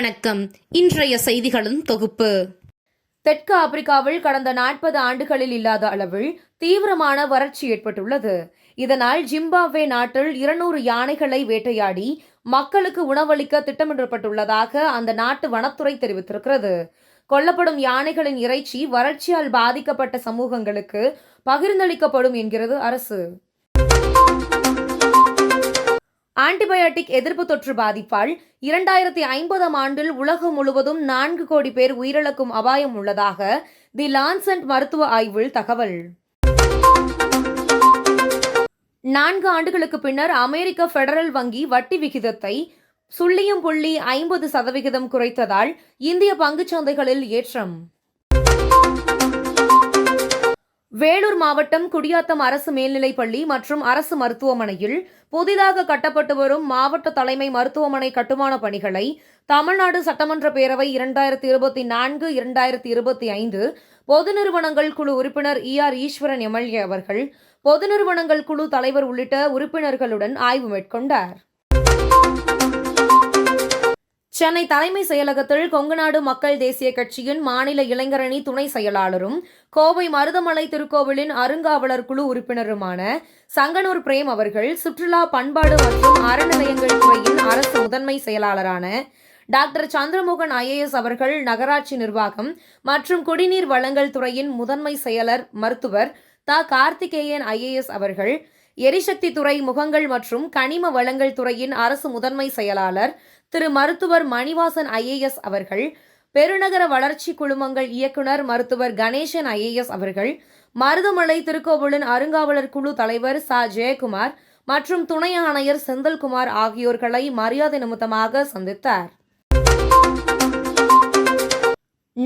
வணக்கம். இன்றைய செய்திகளின் தொகுப்பு. தெற்கு ஆப்பிரிக்காவில் கடந்த நாற்பது ஆண்டுகளில் இல்லாத அளவில் தீவிரமான வறட்சி ஏற்பட்டுள்ளது. இதனால் ஜிம்பாப்வே நாட்டில் இருநூறு யானைகளை வேட்டையாடி மக்களுக்கு உணவளிக்க திட்டமிடப்பட்டுள்ளதாக அந்த நாட்டு வனத்துறை தெரிவித்திருக்கிறது. கொல்லப்படும் யானைகளின் இறைச்சி வறட்சியால் பாதிக்கப்பட்ட சமூகங்களுக்கு பகிர்ந்தளிக்கப்படும் என்கிறது அரசு. ஆன்டிபயோட்டிக் எதிர்ப்பு தொற்று பாதிப்பால் இரண்டாயிரத்தி ஐம்பதாம் ஆண்டில் உலகம் முழுவதும் நான்கு கோடி பேர் உயிரிழக்கும் அபாயம் உள்ளதாக தி லான்சென்ட் மருத்துவ ஆய்வில் தகவல். நான்கு ஆண்டுகளுக்கு பின்னர் அமெரிக்க பெடரல் வங்கி வட்டி விகிதத்தை சுள்ளியம் புள்ளி ஐம்பது சதவிகிதம் குறைத்ததால் இந்திய பங்குச் சந்தைகளில் ஏற்றம். வேலூர் மாவட்டம் குடியாத்தம் அரசு மேல்நிலைப் பள்ளி மற்றும் அரசு மருத்துவமனையில் புதிதாக கட்டப்பட்டு வரும் மாவட்ட தலைமை மருத்துவமனை கட்டுமான பணிகளை தமிழ்நாடு சட்டமன்ற பேரவை இரண்டாயிரத்தி இருபத்தி நான்கு இரண்டாயிரத்தி இருபத்தி ஐந்து பொது நிறுவனங்கள் குழு உறுப்பினர் இ ஆர் ஈஸ்வரன் எம்எல்ஏ அவர்கள் பொது நிறுவனங்கள் குழு தலைவர் உள்ளிட்ட உறுப்பினர்களுடன் ஆய்வு மேற்கொண்டார். சென்னை தலைமை செயலகத்தில் கொங்குநாடு மக்கள் தேசிய கட்சியின் மாநில இளைஞரணி துணை செயலாளரும் கோவை மருதமலை திருக்கோவிலின் அருங்காவலர் குழு உறுப்பினருமான சங்கனூர் பிரேம் அவர்கள் சுற்றுலா பண்பாடு மற்றும் அறநிலையங்கள் துறையின் அரசு முதன்மை செயலாளரான டாக்டர் சந்திரமோகன் ஐஏஎஸ் அவர்கள் நகராட்சி நிர்வாகம் மற்றும் குடிநீர் வழங்கல் துறையின் முதன்மை செயலர் மருத்துவர் த. கார்த்திகேயன் ஐஏஎஸ் அவர்கள் எரிசக்தி துறை முகங்கள் மற்றும் கனிம வளங்கள் துறையின் அரசு முதன்மை செயலாளர் திரு மருத்துவர் மணிவாசன் ஐஏஎஸ் அவர்கள் பெருநகர வளர்ச்சி குழுமங்கள் இயக்குனர் மருத்துவர் கணேசன் ஐஏஎஸ் அவர்கள் மருதமலை திருக்கோவிலின் அருங்காவலர் குழு தலைவர் ச. ஜெயக்குமார் மற்றும் துணை ஆணையர் செந்தில்குமார் ஆகியோர்களை மரியாதை நிமித்தமாக சந்தித்தார்.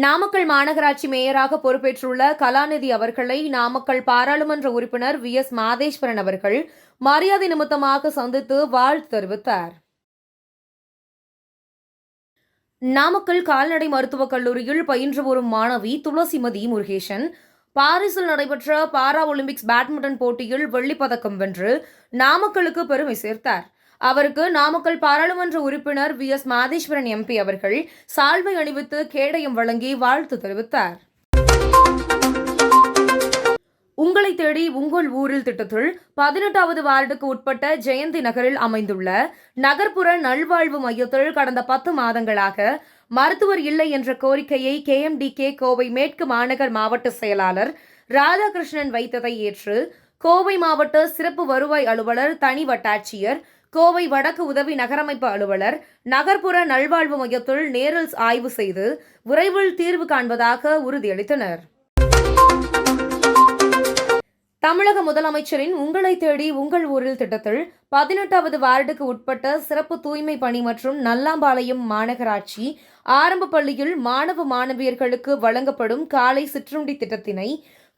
நாமக்கல் மாநகராட்சி மேயராக பொறுப்பேற்றுள்ள கலாநிதி அவர்களை நாமக்கல் பாராளுமன்ற உறுப்பினர் வி. எஸ். மாதேஸ்வரன் அவர்கள் மரியாதை நிமித்தமாக சந்தித்து வாழ்த்து தெரிவித்தார். நாமக்கல் கால்நடை மருத்துவக் கல்லூரியில் பயின்று வரும் மாணவி துளசிமதி முருகேசன் பாரிஸில் நடைபெற்ற பாரா ஒலிம்பிக்ஸ் பேட்மிண்டன் போட்டியில் வெள்ளிப் பதக்கம் வென்று நாமக்கலுக்கு பெருமை சேர்த்தார். அவருக்கு நாமக்கல் பாராளுமன்ற உறுப்பினர் வி. எஸ். மாதேஸ்வரன் எம்பி அவர்கள் சால்வை அணிவித்து கேடயம் வழங்கி வாழ்த்து தெரிவித்தார். உங்களை தேடி உங்கள் ஊரில் திட்டத்தில் பதினெட்டாவது வார்டுக்கு உட்பட்ட ஜெயந்தி நகரில் அமைந்துள்ள நகர்ப்புற நல்வாழ்வு மையத்தில் கடந்த பத்து மாதங்களாக மருத்துவர் இல்லை என்ற கோரிக்கையை K. M. D. K. Kovai மேற்கு மாநகர் மாவட்ட செயலாளர் ராதாகிருஷ்ணன் வைத்ததை ஏற்று கோவை மாவட்ட சிறப்பு வருவாய் அலுவலர் தனி வட்டாட்சியர் கோவை வடக்கு உதவி நகரமைப்பு அலுவலர் நகர்ப்புற நல்வாழ்வு மையத்தில் நேரில் ஆய்வு செய்து விரைவில் தீர்வு காண்பதாக உறுதியளித்தனர். தமிழக முதலமைச்சரின் உங்களை தேடி உங்கள் ஊரில் திட்டத்தில் பதினெட்டாவது வார்டுக்கு உட்பட்ட சிறப்பு தூய்மை பணி மற்றும் நல்லாம்பாளையம் மாநகராட்சி ஆரம்ப பள்ளியில் மாணவ மாணவியர்களுக்கு வழங்கப்படும் காலை சிற்றுண்டி திட்டத்தினை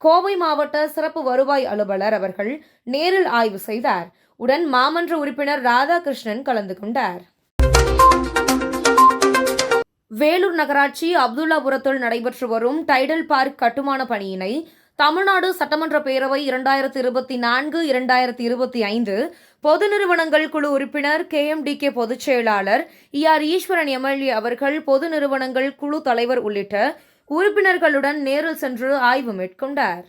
கோவை மாவட்ட சிறப்பு வருவாய் அலுவலர் அவர்கள் நேரில் ஆய்வு செய்தார். உடன் மாமன்ற உறுப்பினர் ராதாகிருஷ்ணன் கலந்து கொண்டார். வேலூர் நகராட்சி அப்துல்லாபுரத்தில் நடைபெற்று வரும் டைடல் பார்க் கட்டுமான பணியினை தமிழ்நாடு சட்டமன்ற பேரவை இரண்டாயிரத்தி இருபத்தி நான்கு இரண்டாயிரத்தி இருபத்தி ஐந்து பொது நிறுவனங்கள் குழு உறுப்பினர் கே எம் டி கே பொதுச் செயலாளர் இ ஆர் ஈஸ்வரன் எம்எல்ஏ அவர்கள் பொது நிறுவனங்கள் குழு தலைவர் உள்ளிட்ட உறுப்பினர்களுடன் நேரில் சென்று ஆய்வு மேற்கொண்டார்.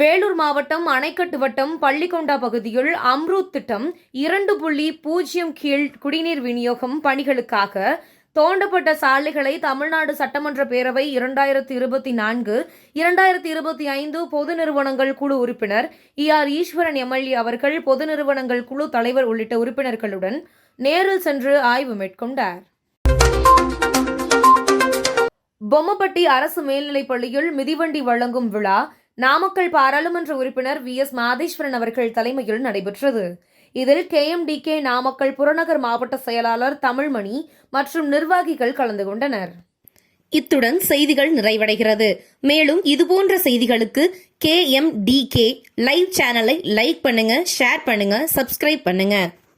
வேலூர் மாவட்டம் அணைக்கட்டு வட்டம் பள்ளிக்கொண்டா பகுதியில் அம்ரூத் திட்டம் இரண்டு புள்ளி பூஜ்ஜியம் கீழ் குடிநீர் விநியோகம் பணிகளுக்காக தோண்டப்பட்ட சாலைகளை தமிழ்நாடு சட்டமன்ற பேரவை இரண்டாயிரத்தி இருபத்தி நான்கு இரண்டாயிரத்தி இருபத்தி ஐந்து பொது நிறுவனங்கள் குழு உறுப்பினர் இ ஆர் ஈஸ்வரன் எம்எல்ஏ அவர்கள் பொது நிறுவனங்கள் குழு தலைவர் உள்ளிட்ட உறுப்பினர்களுடன் நேரில் சென்று ஆய்வு மேற்கொண்டார். பொம்மப்பட்டி அரசு மேல்நிலைப் பள்ளியில் மிதிவண்டி வழங்கும் விழா நாமக்கல் பாராளுமன்ற உறுப்பினர் வி எஸ் மாதேஸ்வரன் அவர்கள் தலைமையில் நடைபெற்றது. இதில் கேஎம்டிகே நாமக்கல் புறநகர் மாவட்ட செயலாளர் தமிழ்மணி மற்றும் நிர்வாகிகள் கலந்து கொண்டனர். இத்துடன் செய்திகள் நிறைவடைகிறது. மேலும் இதுபோன்ற செய்திகளுக்கு K M D K live சேனலை லைக் பண்ணுங்க ஷேர் பண்ணுங்க சப்ஸ்கிரைப் பண்ணுங்க.